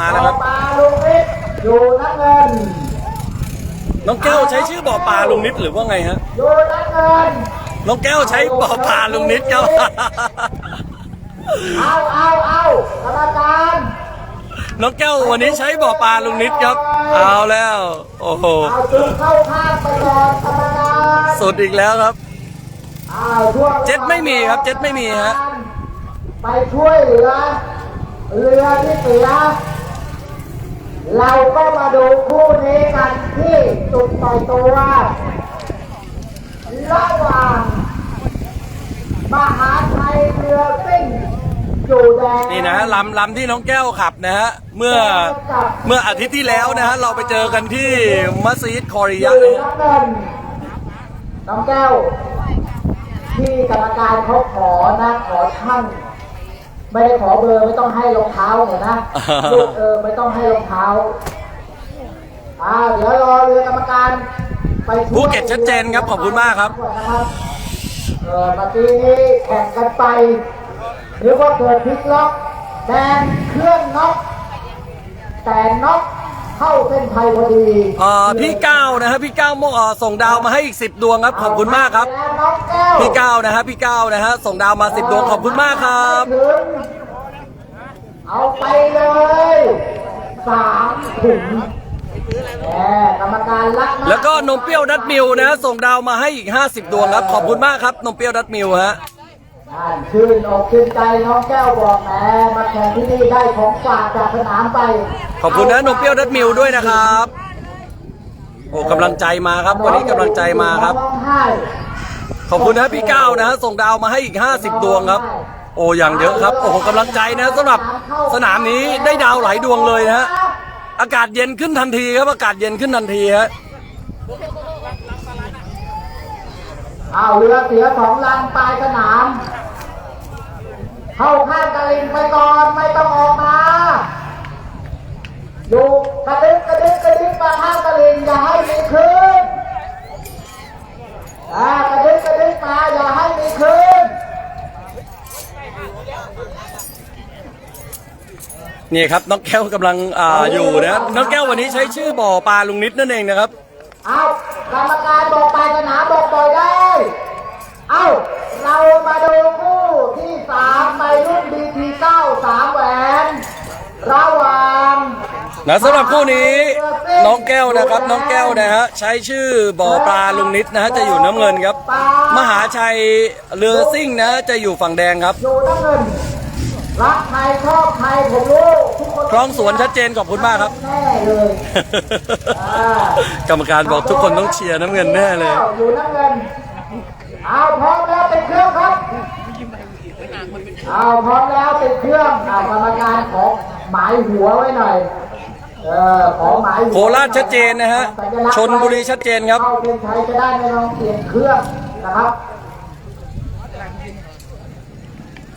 วมาแล้วครับ ปลาลุงนิดอยู่น้ำเงินน้องแก้วใช้ชื่อบ่อปลาลุงนิดหรือว่าไงฮะ อยู่น้ำเงิน น้องแก้วใช้บ่อปลาลุงนิดครับ เอาเอาเอากรรมการน้องแก้ววันนี้ใช้บ่อปลาลุงนิดครับ เอาแล้ว โอ้โห เอาจุดเข้าข้างไปก่อนกรรมการสุดอีกแล้วครับ เอาช่วงเจ็ดไม่มีครับเจ็ดไม่มีฮะ ไปช่วยเหลือเรือที่เสีย เราก็มาดูคู่นี้กันที่จุดต่อยตัว ระหว่างมหาชัยเรือซิ่งอยู่แดงนี่นะฮะลำลำที่น้องแก้วขับนะฮะเมื่อเมื่ออาทิตย์ที่แล้วนะฮะเราไปเจอกันที่มัสยิดคอริอยะยู่นะฮะน้ำเงินน้องแก้วที่กรรมการเขาขอนะขอช่าง ไม่ได้ขอเบอร์ไม่ต้องให้รองเท้าเนี่ยนะลูกเออไม่ต้องให้รองเท้าอ่าเดี๋ยวรอเรือกรรมการไปช่วยภูเก็ตชัดเจนครับขอบคุณมากครับนะครับเออเมื่อกี้นี้แข่งกันไปหรือว่าเกิดพลิกล็อกแดงเครื่องน็อกแต่น็อก เข้าเส้นชัยพอดีเอ่อพี่ก้าวนะฮะพี่ก้าวโมเอ่อส่งดาวมาให้อีกสิบดวงครับขอบคุณมากครับ แล้วน้องแก้วพี่ก้าวนะฮะพี่ก้าวนะฮะส่งดาวมาสิบดวงขอบคุณมากครับถึงเอาไปเลยสามถุงแหมกรรมการรักมากแล้วก็นมเปรี้ยวดัดมิวนะฮะส่งดาวมาให้อีก 50 ดวงครับขอบคุณมากครับนมเปรี้ยวดัดมิวฮะ อ่านชื่นอกชื่นใจน้องแก้วบอกแหมมาแข่งที่นี่ได้ของฝากจากสนามไปขอบคุณนะนมเปรี้ยวดัดมิวด้วยนะครับ โอ้กำลังใจมาครับ วันนี้กำลังใจมาครับร้องไห้ขอบคุณนะพี่ก้าวนะฮะส่งดาวมาให้อีก 50 ดวงครับ โอ้อย่างเยอะครับ โอ้โหกำลังใจนะสำหรับสนามนี้ได้ดาวหลายดวงเลยนะฮะอากาศเย็นขึ้นทันทีครับอากาศเย็นขึ้นทันทีฮะเอาเรือเสียสองลำปลายสนาม เข้าข้างตะลิงไปก่อนไม่ต้องออกมาอยู่กระดึ๊บกระดึ๊บกระดึ๊บมาข้างตะลิงอย่าให้มีคลื่นอ่ากระดึ๊บกระดึ๊บมาอย่าให้มีคลื่นนี่ครับน้องแก้วกำลังอ่าอยู่นะน้องแก้ววันนี้ใช้ชื่อบ่อปลาลุงนิดนั่นเองนะครับ เอากรรมการบอกปลายสนามบอกปล่อยได้ นะสำหรับคู่นี้น้องแก้วนะครับน้องแก้วนะฮะใช้ชื่อบ่อปลาลุงนิดนะฮะจะอยู่น้ำเงินครับ มหาชัยเรือซิ่งนะฮะจะอยู่ฝั่งแดงครับอยู่น้ำเงินรักใครชอบใครผมรู้ทุกคนคลองสวนชัดเจนขอบคุณมากครับแน่เลยอ่ากรรมการบอกทุกคนต้องเชียร์น้ำเงินแน่เลยอยู่น้ำเงินเอาพร้อมแล้วติดเครื่องครับเอาพร้อมแล้วติดเครื่องอ่ากรรมการขอหมายหัวไว้หน่อย เออขอหมายหัวโคราชชัดเจนนะฮะชนบุรีชัดเจนครับ เข้าเส้นชัยจะได้ไม่ต้องเปลี่ยนเครื่องนะครับ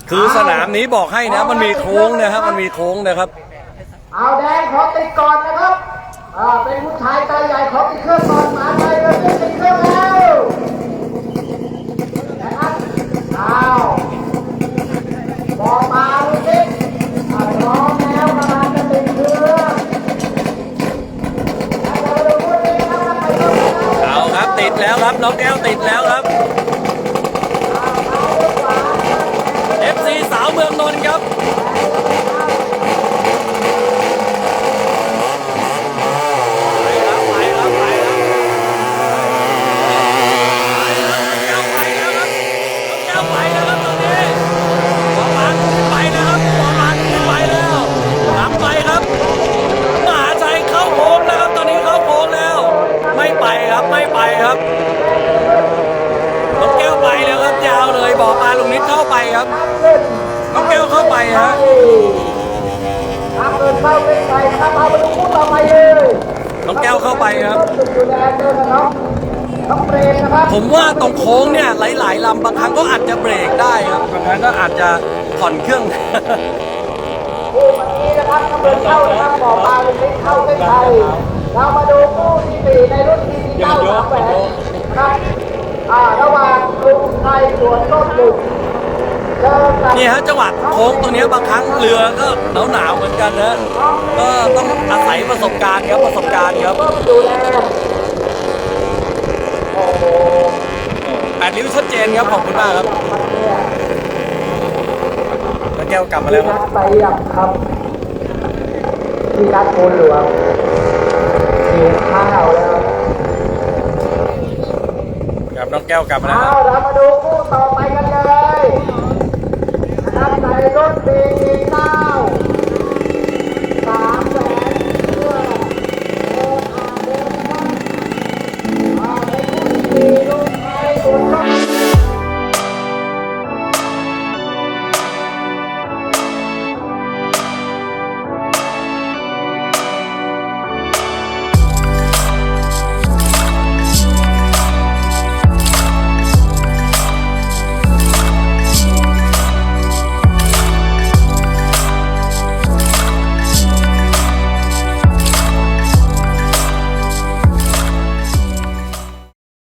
คือสนามนี้บอกให้นะ มันมีโค้งนะครับมันมีโค้งนะครับ เอาแดงขอติดก่อนนะครับอ่าเป็นผู้ชายตาใหญ่ขอติดเครื่องก่อนหมาไปเลยติดเครื่องแล้ว ไม่ไปครับไม่ไปครับน้องแก้วไปแล้วครับยาวเลยบอกปลาลุงนิดเข้าไปครับ น้องแก้วเข้าไปฮะทางเดินเข้าเส้นชัยนะครับเอาไปดูคู่ต่อไปเลยน้องแก้วเข้าไปครับอยู่แดงเดินนะครับต้องเบรกนะครับ ผมว่าตรงโค้งเนี่ยหลายๆลำบางครั้งก็อาจจะเบรกได้ครับบางครั้งก็อาจจะผ่อนเครื่องคู่เมื่อกี้นะครับต้องเดินเข้านะครับบอกมาเลยไม่เข้าเส้นชัยเรามาดูคู่ที่สี่ในรุ่นที่เก้าสามแหวนนะครับอ่าระหว่างกรุงไทยสวนต้นบุก เดินกับนี่ฮะจังหวะโค้งตรงเนี้ยบางครั้งเรือก็หนาวหนาวๆเหมือนกันนะก็ต้องอาศัยประสบการณ์ครับประสบการณ์ครับต้องดูแลโอ้โหแปดริ้วชัดเจนครับขอบคุณมากครับเนี่ยแล้วแก้วกลับมาพี่แล้วคนัรับดไปยังครับพี่นัดโคนหลวงมีข้าวแล้วครับน้องแก้วกลับมาแล้วเอาครับเรามาดูคู่ต่อ ไป